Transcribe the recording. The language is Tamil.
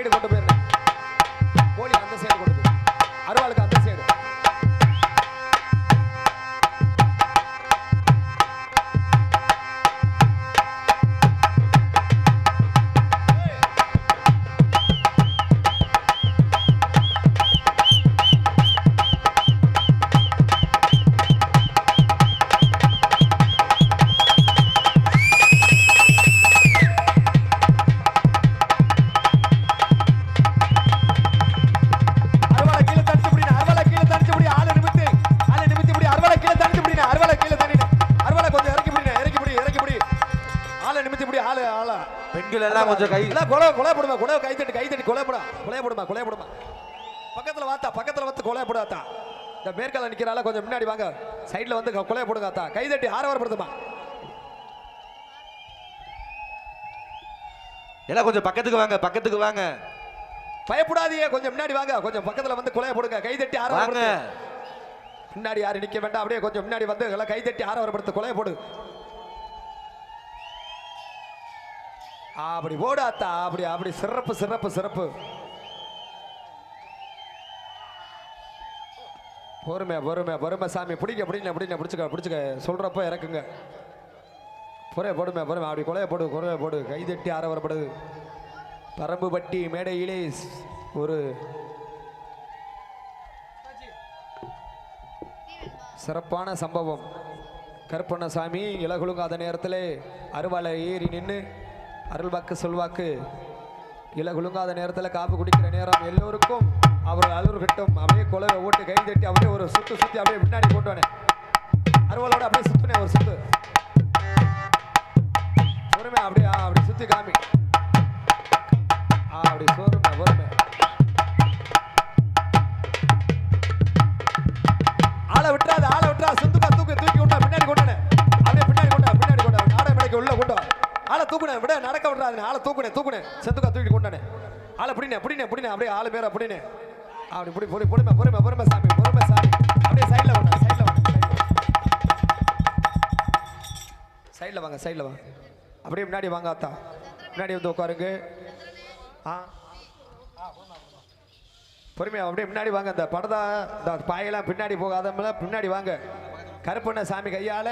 சைடு போட்டு ஆளு ஆளா? பெண்கள் எல்லாம் கொஞ்சம் கை இல்ல கொலை கொலை போடுமா கொலை கை தட்டி கை தட்டி கொலை போடா கொலை போடுமா கொலை போடுமா. பக்கத்துல வாத்தா பக்கத்துல வந்து கொலை போடாத்தா. இந்த மேற்கால நிக்கிறால கொஞ்சம் முன்னாடி வாங்க. சைடுல வந்து கொலை போடுங்க அத்தா கை தட்டி ஆரவாரப்படுத்துமா. எல்லாம் கொஞ்சம் பக்கத்துக்கு வாங்க பக்கத்துக்கு வாங்க. பயப்படாதீங்க. கொஞ்சம் முன்னாடி வாங்க. கொஞ்சம் பக்கத்துல வந்து கொலையை போடுங்க. கை தட்டி ஆரவாரப்படுத்து. முன்னாடி யாரும் நிக்க வேண்டாம். அப்படியே கொஞ்சம் முன்னாடி வந்து எல்லாம் கை தட்டி ஆரவாரப்படுத்து. கொலையை போடு. அப்படி ஓடாத்தா அத்தா அப்படி அப்படி. சிறப்பு சிறப்பு சிறப்பு. பொறுமை பொறுமை பொறுமை சாமி. பிடிக்க பிடிக்கல பிடிக்கல பிடிச்சிக்க பிடிச்சிக்க. சொல்கிறப்ப இறக்குங்க. பொறைய போடுமே பொறுமை. அப்படி கொலையை போடு கொலைய போடு. கைதட்டி ஆரவரப்படுது பரம்புபட்டி மேடையிலே ஒரு சிறப்பான சம்பவம். கருப்பண்ணசாமி இலகுலுங்காத நேரத்தில் அருவாலை ஏறி நின்று அருள்வாக்கு சொல்வாக்கு. இலகுலுங்காத நேரத்தில் காப்பு குடிக்கிற நேரம் எல்லோருக்கும் அவர் அலுவலகட்டும் அப்படியே குலவை ஓட்டு கை தட்டி அப்படியே ஒரு சுத்து சுற்றி அப்படியே பின்னாடி போட்டோனே வானே அருவாளோட அப்படியே சுத்துனே ஒரு சுத்து. பொறுமை அப்படியே ஆ, அப்படி சுத்தி காமி. ஆ, அப்படி பொறுமை பொறுமை. ஆளை விட்டுறாது ஆளை விட்டுறா. சுத்துக்கா தூக்கி தூக்கி விட்டா பின்னாடி கொண்டானே. அப்படியே பின்னாடி கொண்டா பின்னாடி கொண்டா நாடகம் உள்ள கொண்டு ஆளை தூக்குனே விட நடக்க விடுறாது. ஆளை தூக்குனே தூக்குனே செத்துக்கா தூக்கி கொண்டானே. ஆளை பிடினே பிடினே பிடினே. அப்படியே ஆளு பேரை பிடினே. அப்படி பிடி பொடி பொறுமை பொறுமை பொறுமை சாமி பொறுமை சாமி. அப்படியே சைடில் வாங்க சைடில் வாங்க. சைடில் வாங்க சைடில் வாங்க. அப்படியே முன்னாடி வாங்க அத்தா. முன்னாடி வந்து உட்காருங்க. ஆ. பொறுமையா அப்படியே முன்னாடி வாங்க இந்த படதா இந்த பாயெல்லாம் பின்னாடி போகாதமெல்லாம் பின்னாடி வாங்க. கருப்பண்ண சாமி கையால